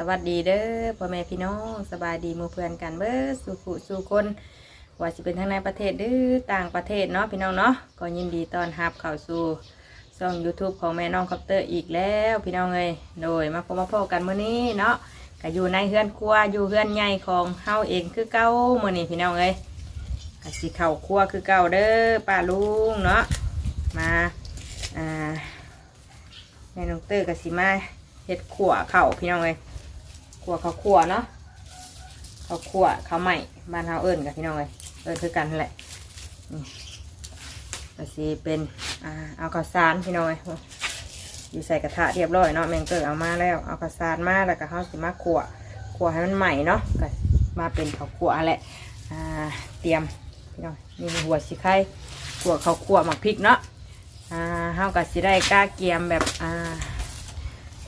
สวัสดีเด้อพ่อแม่พี่น้องสบายดีมู่เพื่อนกันเบิดสู่ผู้สู่คนว่าสิเป็นทั้งในประเทศหรือต่างประเทศเนาะพี่น้องเนาะก็ยินดีต้อนรับเข้าสู่ช่อง YouTube ของแม่น้องคอปเตอร์อีกแล้วพี่น้องเอ้ยโดยมาพบมาพบกันเมื้อนี้เนาะก็อยู่ในเฮือนครัวอยู่เฮือนใหญ่ของเฮาเองคือเก่าเมื้อนี้พี่น้องเอ้ยก็สิเข้าครัวคือเก่าเด้อป้าลุงเนาะมาอ่าแม่น้องเตอร์กับสิมาเฮ็ดขั่วเข่าพี่น้องเลย ขั่วข้าวขั่วเนาะข้าวขั่วข้าวใหม่บ้านเฮาเอิ้นกับพี่น้องเลยเอิ้นคือกันแหละนี่ก็สิเป็นอ่าเอาข้าวสารพี่น้องเลยอยู่ใส่กระทะเรียบร้อยเนาะแมงเตอร์เอามาแล้วเอาข้าวสารมาแล้วก็เฮาสิมาขั่วขั่วให้มันใหม่เนาะก็มาเป็นข้าวขั่วแหละอ่าเตรียมพี่น้องนี่หัวสิไข่ขั่วข้าวขั่วหมักพริกเนาะอ่าเฮาก็สิได้กล้าเกียมแบบอ่า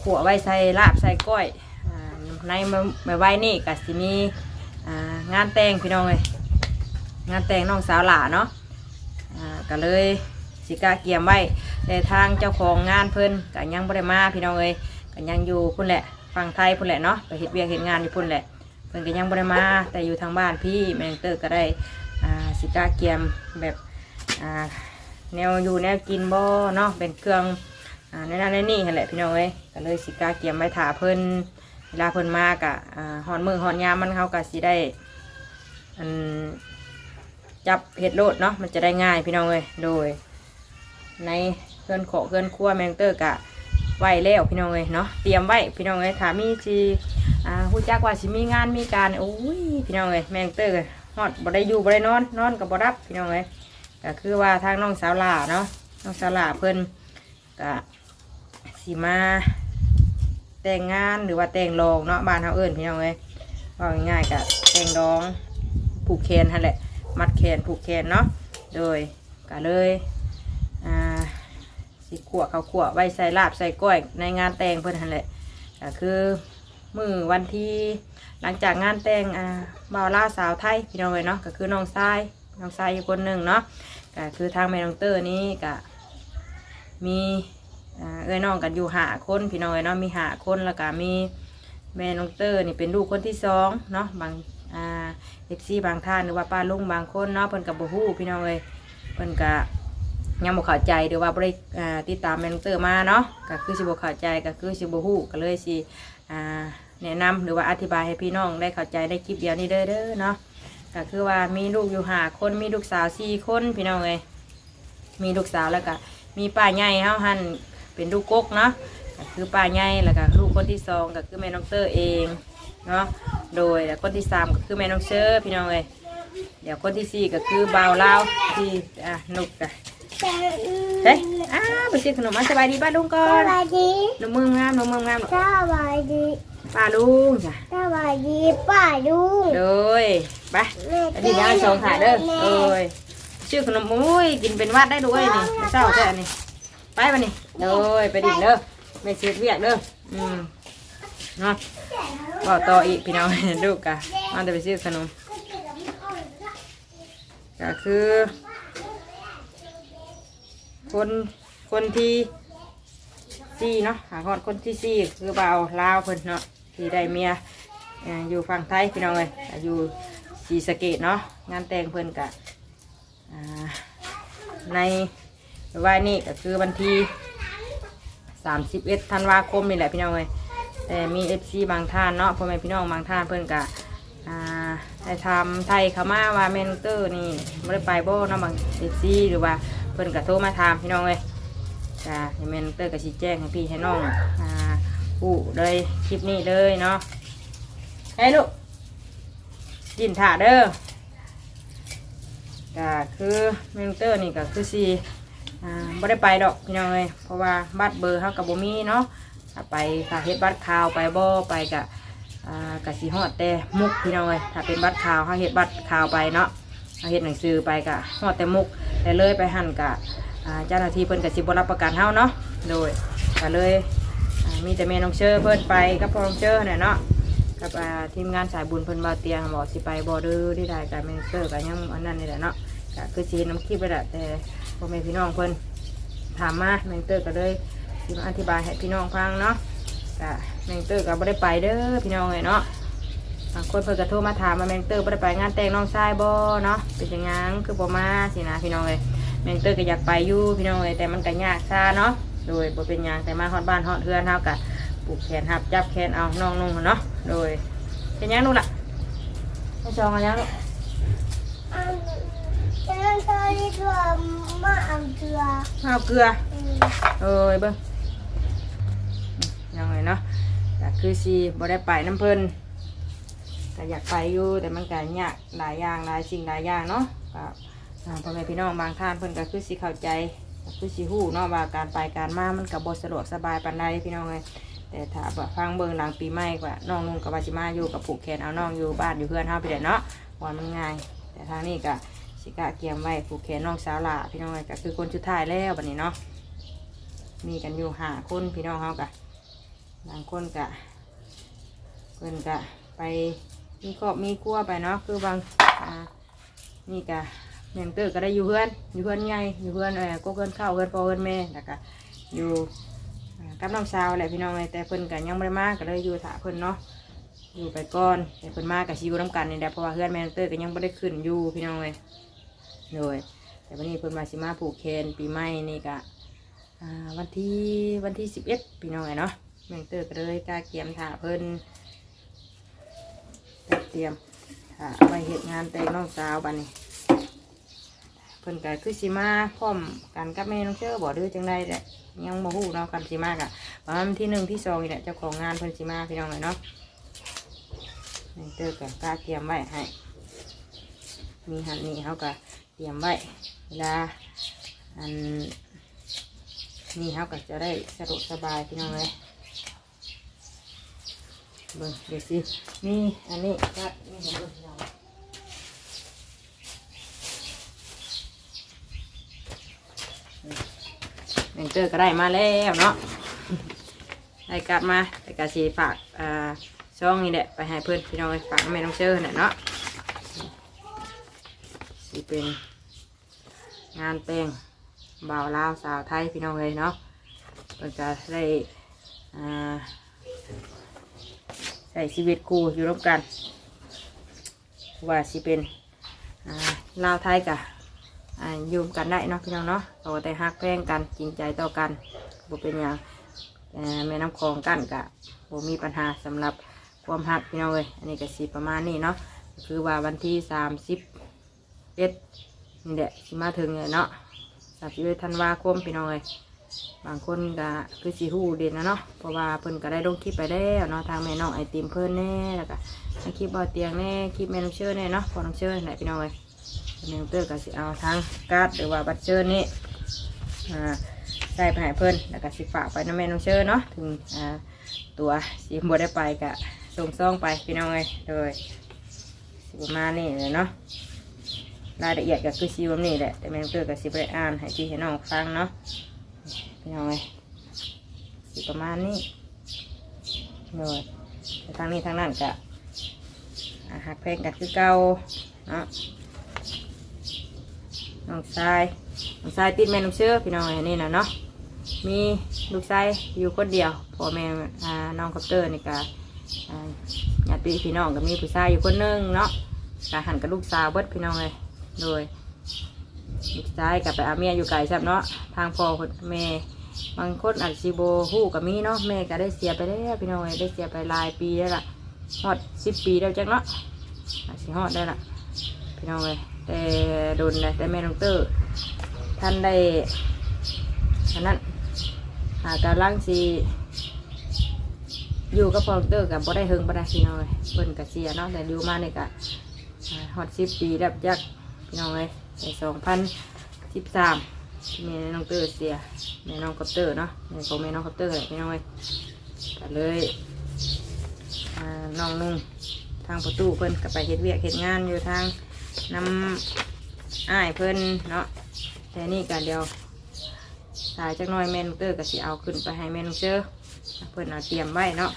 ขั่วไว้ใส่ลาบใส่ก้อย ในไมื้อไว้นี่ก็สิมีงานแต่งพี่น้องเลยงานแต่งน้องสาวหล่าเนาะก็เลยสิกาเกียมไว้แต่ทางเจ้าของงานเพิ่นก็ยังบ่ได้มาพี่น้องเลยก็ยังอยู่พุ่นแหละฝั่งไทยพุ่นแหละเนาะไปเฮ็ดเวียกเฮ็ดงานอยู่พุ่นแหละเพิ่นก็ยังบ่ได้มาแต่อยู่ทางบ้านพี่แมงเตอร์ก็ได้สิกาเกียมแบบแนวอยู่แนวกินบ่เนาะเป็นเครื่องในนั้นในนี่หั่นแหละพี่น้องเอ้ยก็เลยสิกาเกียมไว้ถาเพิ่น เวลาเพิ่นมากะอ่าหอนมือหอนยามมันเขาก็สิได้อันจับเห็ดโลดเนาะมันจะได้ง่ายพี่น้องเอ้ยโดย ในเครื่องโขเครื่องครัวแมงเตอร์กะไว้แล้วพี่น้องเอ้ยเนาะเตรียมไว้พี่น้องเอ้ยถามีจีอ่าผู้จักว่าสิมีงานมีการโอ้ยพี่น้องเอ้ยแมงเตอร์ก็ฮอดบ่ได้อยู่บ่ได้นอนนอนก็บ่รับพี่น้องเอ้ยก็คือว่าทางน้องสาวลาเนาะน้องสาวลาเพิ่นก็สีมา แต่งงานหรือว่าแต่งรองเนาะบ้านเขาเอิ้นพี่น้องเอ้ยว่าง่ายๆก็แต่งรองผูกแขนหั่นแหละ มัดแขนผูกแขนเนาะโดยก็เลยอ่าสีขวเขาวขวไว้ใส่ลาบใส่ก้อยในงานแต่งเพิ่นหั่นแหละก็คือมือวันที่หลังจากงานแต่งอ่าบ่าวล่าสาวไทยพี่น้องเอ้ยเนาะก็คือน้องทรายน้องชายอยู่คนหนึ่งเนาะก็คือทางแม่น้องเตอร์นี้ก็มี เอ้ยน้องกันอยู่หาคนพี่น้องเอ้ยเนาะมีหาคนแล้วก็มีแม่น้องเตอร์นี่เป็นลูกคนที่สองเนาะบางอ่าเอฟซีบางท่านหรือว่าป้าลุงบางคนเนาะเพิ่นกับบูฮู้พี่น้องเอ้ยเพิ่นก็ยังบ่เข้าใจหรือว่าบ่ได้อ่าติดตามแม่น้องเตอร์มาเนาะก็คือสิบ่เข้าใจก็คือสิบ่ฮู้ก็เลยสิอ่าแนะนำหรือว่าอธิบายให้พี่น้องได้เข้าใจในคลิปเดียวนี้เด้อเด้อเนาะก็คือว่ามีลูกอยู่หาคนมีลูกสาวสี่คนพี่น้องเอ้ยมีลูกสาวแล้วก็มีป้าใหญ่เฮาหัน เป็นลูกกกเนาะก็คือป้าใหญ่แล้วก็ลูกคนที่สองก็คือแม่น้องเตอร์เองเนาะโดยแล้วคนที่สามก็คือแม่น้องเชอร์พี่น้องเอ้ยเดี๋ยวคนที่สี่ก็คือบ่าวลาวที่อะนุกอะเฮ้ยอ้าไปซื้อขนมมาสบายดีป้าลุงก่สอนวัสดีหนูมืองามหนูมืองามสวัสดีป้าลุงจ้ะสวัสดีป้าลุงโดยไปอันนี้ยังสองขาเด้อเอ้ยชื่อขนมมุ้ยกินเป็นวัดได้ด้วยนี่ไม่เศร้าแค่นี้ไปมานี่ เด้อไปดิ่งเด้อไม่เสียเวียกเด้ออืมเนาะก็ต่ออีกพี่น้องดูกะมันจะไปซื้อขนมก็คือ คนคนที่สี่เนาะหาคนคนที่สี่คือบ่าวลาวเพิ่นเนาะที่ได้เมียอ่าอยู่ฝั่งไทยพี่น้องเลยอ่าอยู่ศรีสะเกดเนาะงานแต่งเพิ่นกะอ่าในวันนี้ก็คือวันที่ 31ธันวาคมนี่แหละพี่น้องเลยแต่มีเอฟซีบางท่านเนาะพ่อแม่พี่น้องบางท่านเพิ่นกะได้ทำไทยขามาว่าเมนเตอร์นี่ไม่ได้ไปบ่เนาะบางเอฟซีหรือว่าเพิ่นกะโทรมาถามพี่น้องเลยจ้าเมนเตอร์ก็ชี้แจงให้พี่ให้น้องอ่าผู้เลยคลิปนี้เลยเนาะให้ลูกกินถ่าเด้อก็คือเมนเตอร์นี่ก็คือสี อ่าไม่ได้ไปดอกพี่น้องเลยเพราะว่าบัตรเบอร์เขากับบ่มีเนาะถ้าไปถ้าเฮ็ดบัตรข่าวไปบ่ไปกะอ่ากะสีฮอดแต่มุกพี่น้องเลยถ้าเป็นบัตรข่าวเขาเฮ็ดบัตรข่าวไปเนาะเขาเฮ็ดหนังสือไปกะฮอดแต่มุกแต่เลยไปหั่นกะอ่าเจ้าหน้าที่เพิ่นกะสิบ่รับประกันเฮาเนาะโดยก็เลยอ่ามีแต่แม่น้องเชอร์เพิ่นไปกับพ่อน้องเชอร์เนี่ยเนาะกับอ่าทีมงานสายบุญเพิ่นบ่าเตียงบอกสิไปบ่เด้อที่ได้การเมนเตอร์ก็ยังอันนั้นนี่แหละเนาะก็คือสิเห็นน้ำคลิปไปแหละแต่ พ่อแม่พี่น้องเพิ่นถามมาเมนเตอร์ก็เลยสิมาอธิบายให้พี่น้องฟังเนาะกะแมงเตอร์ก็บ่ได้ไปเด้อพี่น้องเลยเนาะบางคนเพิ่นก็โทรมาถามว่าแมงเตอร์บ่ได้ไปงานแต่งน้องชายบ่เนาะเป็นจังงังคือบ่มาสินะพี่น้องเลยแมงเตอร์ก็อยากไปอยู่พี่น้องเลยแต่มันก็ยากซาเนาะโดยบ่เป็นหยังแต่มาฮอดบ้านฮอดเฮือนเฮากะปลูกแขนหับจับแขนเอาน้องนุ่งเนาะโดยเป็นยังนู่นล่ะให้จองกันยังลูก อันฉันเคยตัวมาเอาเกลือเอาเกลือ อืมเอ้ยเบิ้งยังไงเนาะแต่คือสีบ่ได้ไปน้ำเพิ่นก็อยากไปอยู่ แต่มันก็ยากหลายอย่างหลายสิ่งหลายอย่างเนาะก็อ่าพ่อแม่พี่น้องบางท่านเพิ่นก็คือสิเข้าใจก็คือสิฮู้เนาะว่าการไปการมามันก็บ่สะดวกสบายปานใดพี่น้องเลยแต่ถ้าบบฟังเบิ่งหลังปีใหม่ก็น้องนุ่งกับวาชิมาอยู่กับผูกแขนเอาน้องอยู่บ้านอยู่เพื่อนเฮาไปเด้เนาะว่ามันง่าย แต่ทางนี้ก็ สิกะเกียมไว้ผูกแขนน้องสาวหล่าพี่น้องเลยก็คือคนสุดท้ายแล้วบัดนี้เนาะมีกันอยู่หาคนพี่น้องเขากะบางคนกะเพิ่นกะไปมีครอบมีครัวไปเนาะคือบางอ่านี่กะแม่นเตอร์ก็ได้อยู่เพื่อนอยู่เพื่อนไงอยู่เพื่อนเออก็เพื่อนเข้าเพื่อนพ่อเพื่อนแม่แล้วก็อยู่กับน้องสาวแหละพี่น้องเลยแต่เพิ่นกะยังไม่ได้มากก็เลยอยู่ถาเพิ่นเนาะอยู่ไปก่อนแต่เพิ่นมากับชิวน้ำกันนี่แหละเพราะว่าเพื่อนแม่นเตอร์ก็ยังไม่ได้ขึ้นอยู่พี่น้องเลย เลยแต่วันนี้เพิ่นมาสิมาผูกแคนปีใหม่นี่กะอ่าวันที่วันที่สิบเอ็ดพี่น้องไงเนาะแมงเตอร์ก็เลยกล้าเกียมถ่าเพิ่นเตรียมถ่าไปเหตุงานแต่งน้องสาวบันนี้เพิ่นก็คือสิมาพร้อมกันกับแม่น้องเชื่อบอกด้วยจังไดแหละยังบ่ฮู้เนาะกันสิมากอะประมาณวันที่หนึ่งที่สองนี่แหละเจ้าของงานเพิ่นสิมาพี่น้องเลยเนาะแมงเตอร์ก็กล้าเตรียมไว้ให้มีหันนี่เขาก็ เตรียมไว้เวลาอันนี่เขาก็จะได้สะดวกสบายพี่น้องเลยเบิ่งเดี๋ยวสินี่อันนี้ครับนี่ผมเบิ่งพี่น้องเมนเตอร์ก็ได้มาแล้วเนาะได้กลับมาแต่กาสีฝากอ่าช่องนี่แหละไปให้เพื่อนพี่น้องเลยฝากแม่น้องเชื่อน่ะเนาะสิเป็น งานแต่งบ่าวลาวสาวไทยพี่น้องเลยเนาะเพิ่นจะได้อ่าใช้ชีวิตคู่อยู่ร่วมกัน ว่าสิเป็นอ่าลาวไทยกะอ่าอยู่กันได้เนาะพี่น้องเนาะเอาแต่ฮักแพงกันจริงใจต่อกันบ่เป็นอย่างอ่าแม่น้ำคลองกันกะบ่มีปัญหาสำหรับความฮักพี่น้องเลยอันนี้ก็สิประมาณนี้เนาะคือว่าวันที่สามสิบเอ็ด นี่แหละสิมาถึงเลยเนาะสามสิบเอ็ดธันวาคมพี่น้องเอ้ยบางคนก็คือสีหูเด่นนะเนาะเพราะว่าเพิ่นก็ได้ลงคลิปไปแล้วเนาะทางแม่น้องไอติมเพิ่นแน่แล้วก็คลิปบ่อเตียงแน่คลิปแม่น้องเชิญแน่เนาะพอน้องเชิญไหนพี่น้องเอ้ยแม่น้องเตอร์ก็สิเอาทางการ์ดหรือว่าบัตรเชิญนี่อ่าใส่ไปให้เพิ่นแล้วก็สิฝากไปน้ำแม่น้องเชิญเนาะถึงอ่าตัวสีบ่ได้ไปก็ส่งซองไปพี่น้องเอ้ยโดยสิประมาณนี้เลยเนาะ รายละเอียดก็คือซีแบบนี้แหละแต่แม่เตอร์ก็สิไปอ่านให้พี่ให้น้องฟังเนาะพี่น้องไงสิประมาณนี้เลยแต่ทางนี้ทางนั้นก็หักเพลงกันคือเก่าเนาะน้องชายน้องชายติดแม่น้องเชื่อพี่น้องไงนี่นะเนาะมีลูกชายอยู่คนเดียวพ่อแม่น้องคอปเตอร์นี่ก็อ่าญาติพี่น้องก็มีผู้ชายอยู่คนหนึงเนาะกาหันกับลูกสาวเบิดพี่น้องเลย โดยลูกชายกับไปอาเมียอยู่ไกลใช่เนาะทางพ่อคนแม่บางคนอาจสิโบฮู้กับมีเนาะแม่ก็ได้เสียไปแล้วพี่น้องเอ้ยได้เสียไปหลายปีแล้วล่ะฮอดสิบปีแล้วจังเนาะอาจสิฮอดได้ละพี่น้องเลยแต่โดนเลยแต่แม่น้องเตอร์ท่านได้อันนั้นหาการล่างสีอยู่กับพ่อน้องเตอร์กับบ่ได้เฮิงบ่ได้พี่น้องเลยเพิ่นกับเสียเนาะแต่อยู่มาเนี่ยก็ฮอตสิบปีแล้วจัก พี่น้องเลยในสองพันสิบสามแม่น้องเตอร์เสียแม่น้องคอปเตอร์เนาะแม่ของแม่น้องคอปเตอร์เลยพี่น้องเลยก็เลยอ่าน้องนุ่งทางประตูเพิ่นก็ไปเฮ็ดเวียกเฮ็ดงานอยู่ทางน้ำอ้ายเพิ่นเนาะแต่นี่กันเดียวสายจักน้อยแม่น้องเตอร์ก็สิเอาขึ้นไปให้แม่น้องเชอเพิ่นเอาเตรียมไว้เนาะ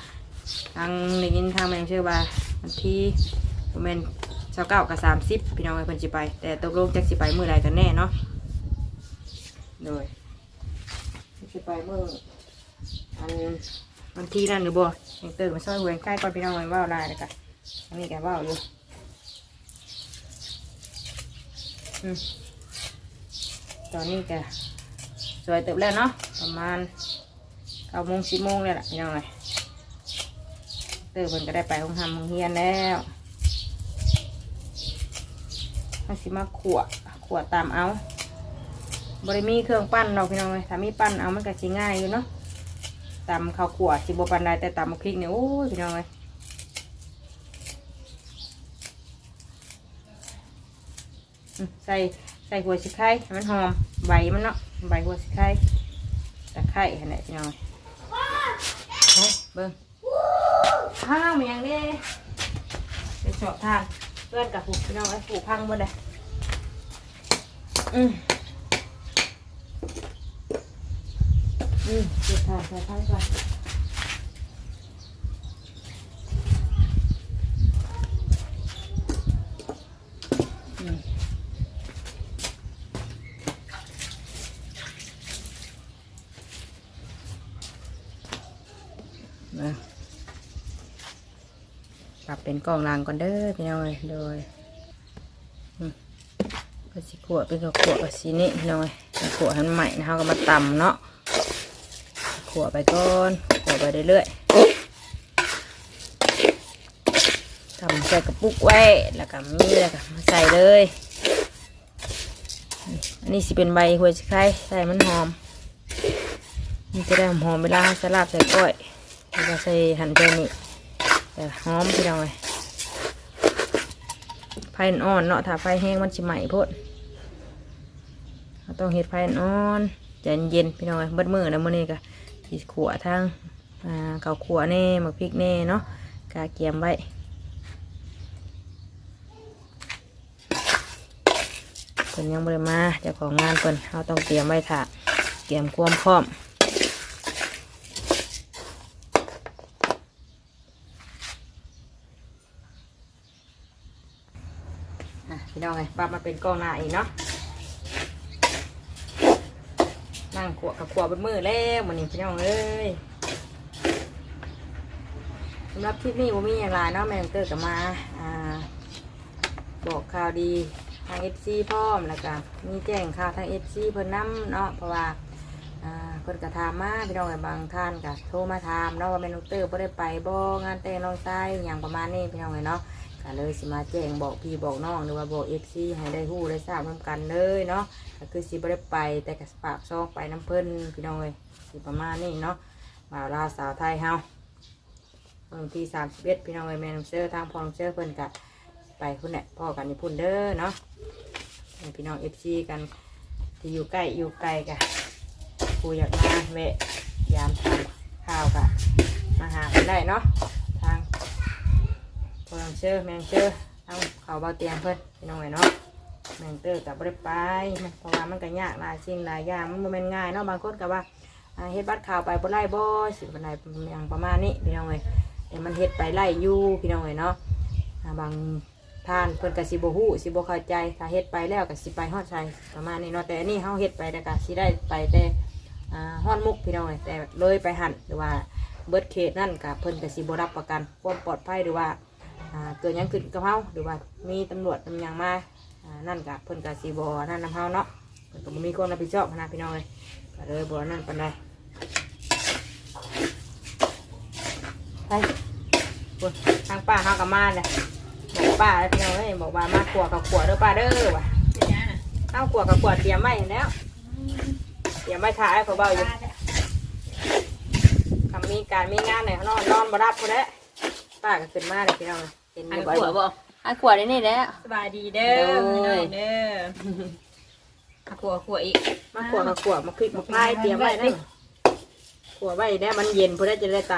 ทางได้ยินทางแม่น้องเชื่อว่าวันที่ผม เป็นชาวเก้ากับสามสิบพี่น้องไอ้เพิ่นสิไป แต่ตกลงจักสิไปเมื่อไรกันแน่เนาะโดยสิไปเมื่ออันวันที่นั่นหรือบ่ยังตื่นมาซอยเวรใกล้ก่อนพี่น้องเลยว่าอะไรเลยกันอันนี้แกว่าอยู่อืมตอนนี้แกสวยเติบแล้วเนาะประมาณเก้าโมงสิบโมงเลยล่ะพี่น้องเลยตื่นเพิ่นก็ได้ไปห้องทำห้องเฮียนแล้ว มันสิมาขวดขวดตามเอาบริมีเครื่องปั้นเราพี่น้องเลยถ้ามีปั้นเอามันก็สิง่ายอยู่เนาะตำข้าวขั่วสิบปันไดแต่ตำมะพริกเนี่ยโอ้ยพี่น้องเลยใส่ใส่หัวสิไข่มันหอมใบมันเนาะใบหัวสิไข่ตะไคร้ขนาดพี่น้องเบิ้งข้าวมันยังเด้ไปสอบทาน เพื่อนกับผูกพี่น้องไอ้ผูกพังหมดเลยอืมอืมเก็บทานใส่พังก่อนอืมนะับเป็นกล่องรางก่อนเด้อพี่น้อยโดยก็สิขวดเป็นข้าวขวดกับสีนี่พี่น้องเอ้ยขวดหันใหม่นะเราก็มาตำเนาะขวดไปก่อนขวดไปเรื่อยๆทำใส่กระปุกไว้แล้วก็มีแล้วก็มาใส่เลย อันนี้สิเป็นใบหัวชิไข่ใส่มันหอมมันจะได้หอมๆเวลาสลับใส่ก้อยแล้วก็ใส่หั่นใจนี่ แต่หอมพี่น้องเลยไฟอ่อนเนาะถ้าไฟแห้งมันจะไหม้พดเราต้องเห็ดไฟอ่อนใจเย็นพี่น้องเลยเบิดมือนะมื้อนี้ก็สีขวทั้งอ่าเกาขัวแน่หมักพริกแน่เนาะกาเกียมไว้เพิ่นยังบ่ได้มาเจ้าของงานเพิ่นเราต้องเตรียมไว้ค่ะเตรียมความพร้อม อะพี่น้องไงปรับมาเป็นกล้องหน้าอีกเนาะนั่งขวบกับขวบบนมือแล้วมันนี่พี่น้องเอ้ยสำหรับคลิปนี้ผมมีอย่างไรเนาะแม่น้องเตอร์กับมาอ่าบอกข่าวดีทางเอฟซีพร้อมแล้วก็มีแจ้งข่าวทางเอฟซีเพิ่นนํเนาะเพราะว่าอ่าเพิ่นก็ถามมาพี่น้องไอ้บางท่านก็โทรมาถามเนาะว่าแม่นเตอร์บ่ได้ไปบ่งานแต่งน้องชายอย่างประมาณนี้พี่น้องไอ้เนาะ ก็เลยสิมาแจ้งบอกพี่บอกน้องหรือว่าบอกเอฟซีให้ได้ฮู้ได้ทราบนํกันเลยเนาะก็คือสิบได้ไปแต่ก็ฝากซองไปน้ำเพิ่นพี่น้องเอ้ยสิประมาณนี้เนาะบ่าวลาสาวไทยเฮาวันที่31พี่น้องเอ้ยแม่นเตอร์ทางพ่อน้องเตอร์เพิ่นก็ไปพุ่นแหละพ่อกันนี่พุ่นเด้อเนาะพี่น้องเอฟซีกันที่อยู่ใกล้อยู่ไกลกันกูอยากมาแวะยามทานข้าวกันมาหากันได้เนาะ ทางพลังเชื่อแมงเชื่อเอาเขาเบาเตียงเพิ่นพี่น้องไว้เนาะแมงเตอร์กับบริไปเพราะว่ามันก็ยากหลายสิ่งหลายอย่างมันบ่แม่นง่ายเนาะบางคนก็ว่าเฮ็ดบัตรข่าวไปบ่ไล่บ่สิบ่ไล่อย่างประมาณนี้พี่น้องเอ้ยมันเฮ็ดไปไล่อยู่พี่น้องเอ้ยเนาะบางท่านเพิ่นก็สิบ่ฮู้สิบเข้าใจถ้าเฮ็ดไปแล้วก็สิไปฮอดใจประมาณนี้เนาะแต่อันนี้เฮาเฮ็ดไปแล้วก็สิได้ไปแต่อ่าฮอดมุกพี่น้องเอ้ยแต่เลยไปหันหรือว่าเบิร์ดเขตนั่นก็เพิ่นก็สิบรับประกันความปลอดภัยหรือว่า อ่าเกิดหยังขึ้นกับเฮาหรือว่ามีตำรวจนำหยังมาอ่านั่นก็เพิ่นก็สิบ่นั่นนำเฮาเนาะเพิ่นก็บ่มีความรับผิดชอบนะพี่น้องเอ้ยก็เลยบ่นั่นปานใดไปพุ่นทางป้าเฮาก็มาเลยบอกป้าแล้วพี่น้องเอ้ยบอกว่ามาขวดกับขวดเด้อป้าเด้อว่ะเอาขวดกับขวดเตรียมไว้แล้วเตรียมไว้ถ่ายเขาเบาอยู่คำมีการมีงานไหนเขานอนนอนบ่รับพอแล้วป้าก็ขึ้นมาเลยพี่น้อง เห็นอันบ่อยขวดบ่อันขวดนี่แหละ สบายดีเด้อโอ้ยพี่น้องเด้อเอาขวดขวดอีกมาขวดกับขวดมาพริกมาพายเตรียมไว้นะขวดไว้เนี่ยมันเย็นพอได้จะได้ต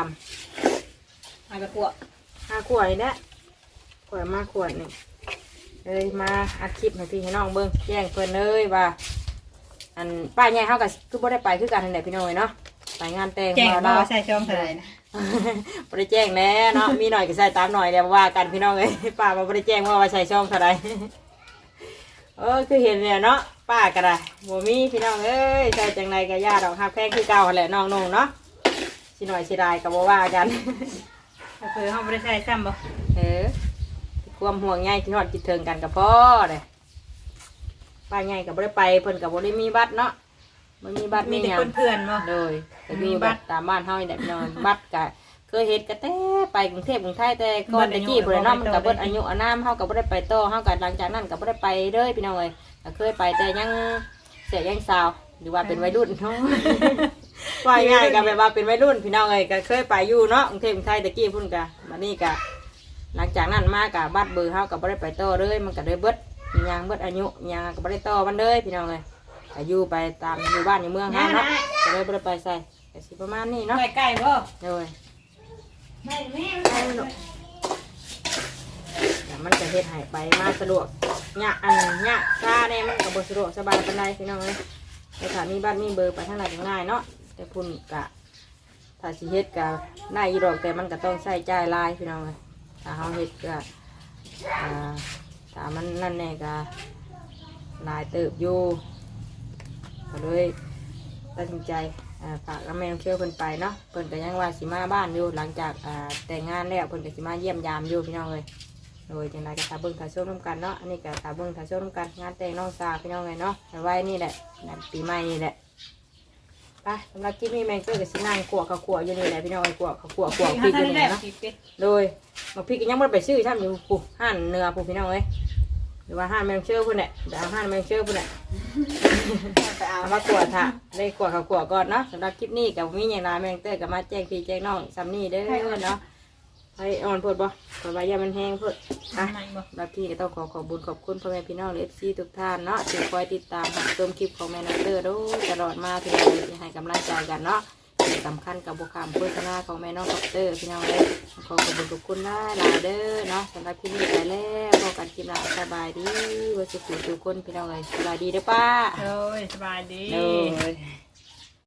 เอาไปขวดำห้าขวดนี่แหละขวดมาขวดหนึ่งเลยมาอัดคลิปให้พี่ให้น้องเบิ้งแจ้งเพิ่นเลยว่า อันป้าใหญ่เขาก็คือบ่ได้ไปคือกันนั่นแหละพี่น้อยเนาะไปงานแต่งแจ้งของบ่เรา ใส่ช่องเท่าไหร่นะ บ่ได้แจ้งแน่เนาะมีหน่อยก็ใส่ตามหน่อยเดี๋ยวว่ากันพี่น้องเอ้ยป้าบ่ได้แจ้งว่าว่าใส่ช่องเท่าใดเออคือเห็นเนี่ยเนาะป้าก็ได้บ่มีพี่น้องเอ้ยใส่จังไรก็ย่าดอกฮักแพงคือเก่าหั่นแหละน้องนุ่งเนาะสิสิหน่อยสิได้ก็บ่ว่ากันเพื่อเขาไม่ได้ใช้ซ้ำบ่เออความห่วงใยที่ฮอดคิดถึงกันกับพ่อเลยป้าใหญ่ก็บ่ได้ไปเพิ่นก็บ่ได้มีบัตรเนาะบ่มีบัตรมีมีแต่หยังคนเพื่อนบ่เลยแต่มี มีบับัตตรรตามบ้านเฮานี่แหละพี่น้องบัตรก็เคยเฮ็ดก็แต่ไปกรุงเทพกรุงไทยแต่ก่อนบัตรอาตะยุกี้พุ่นน่ะเนาะบ่มันได้ก็ต่อเบิดอายุอานามเฮาก็บ่ได้ไปต่อเฮาก็หลังจากนั้นก็บ่ได้ไปเด้อพี่น้องเอ้ยก็เคยไปแต่ยังเสียยังสาวหรือว่าเป็นวัยรุ่นเนาะว่าง่ายๆก็แบบว่าเป็นวัยรุ่นพี่น้องเอ้ยก็เคยไปอยู่เนาะกรุงเทพกรุงไทยตะกี้พุ่นก็บัดนี้ก็หลังจากนั้นมาก็บัตรเบอร์เฮาก็บ่ได้ไปต่อเลยมันก็เลยเบิดมีหยังเบิดอายุมีหยังก็บ่ได้ต่อมันเลยพี่น้องเอ้ยก็อยู่ไปตามอยู่บ้านอยู่เมืองเฮาเนาะก็เลยบ่ได้ไปใส่ ก็สิประมาณนี้เนาะใกล้ๆบ่เลยแม่แม่แต่มันจะเฮ็ดให้ไปมาสะดวกเนี่ยอันเนี่ยซาเนี่ยมันก็บ่สะดวกสบายปานใดพี่น้องเอ้ยแต่ถ้ามีบ้านมีเบอร์ไปทางไหนก็ง่ายเนาะแต่พุ่นกะถ้าสิเฮ็ดก็ได้อยู่ดอกแต่มันก็ต้องใช้จ่ายหลายพี่น้องเอ้ยถ้าเฮาเฮ็ดก็อ่าถ้ามันนั่นแน่ก็หลายเติบอยู่ก็เลยตัดสินใจอ่า ฝากกับแม่เชื่อเพิ่นไปเนาะเพิ่นก็ยังว่าสิมาบ้านอยู่หลังจากแต่งงานแล้วเพิ่นก็สิมาเยี่ยมยามอยู่พี่น้องเอ้ยโดยจังไรก็ตาเบิ้งตาส้มน้ำกันเนาะอันนี้ก็ตาเบิ้งตาส้มน้ำกันงานแต่งน้องสาวพี่น้องไงเนาะแต่ไว้นี่แหละปีใหม่นี่แหละไปสำหรับคลิปนี้แมงเกอร์กับสินั่งขวกับขวอยู่นี่แหละพี่น้องไอ้ขวกับขวขวพริกอยู่นี่เนาะโดยมาพริกก็ยังไม่ไปซื้อใช่ไหมอยู่ผู้ห้านเนื้อผู้พี่น้องเอ้ย หรือว่าห้านแมงเชื่อพุ่นแหละเดี๋ยวเอาห้านแมงเชื่อพุ่นแหละไปเอาเอามากวดค่ะได้กวดกับกวดก่อนเนาะสำหรับคลิปนี้กับมีอย่างไรแมงเตอร์กับมาแจ้งพี่แจ้งน้องซัมนี่เด้อเนาะไปอ่อนพูดบ่ขอใบยามันแห้งพูดอะ ไหนบ่ รับพี่ก็ต้องขอขอบบุญขอบคุณพ่อแม่พี่น้องเอฟซีทุกท่านเนาะที่คอยติดตามรับชมคลิปของแม่นักเตอร์ดูตลอดมาที่เราจะให้กำลังใจกันเนาะที่ สำคัญกับบุคคลโฆษณาของแม่น้องนักเตอร์พี่น้องเลยขอขอบคุณขอบคุณได้หลายเด้อเนาะสำหรับคลิปนี้ไปแล้วพอกันคลิปหน้าสบายดีวันสุขทุกคนพี่น้องเลยสบายดีเด้อป้าโอ้ยสบายดีโอ้ย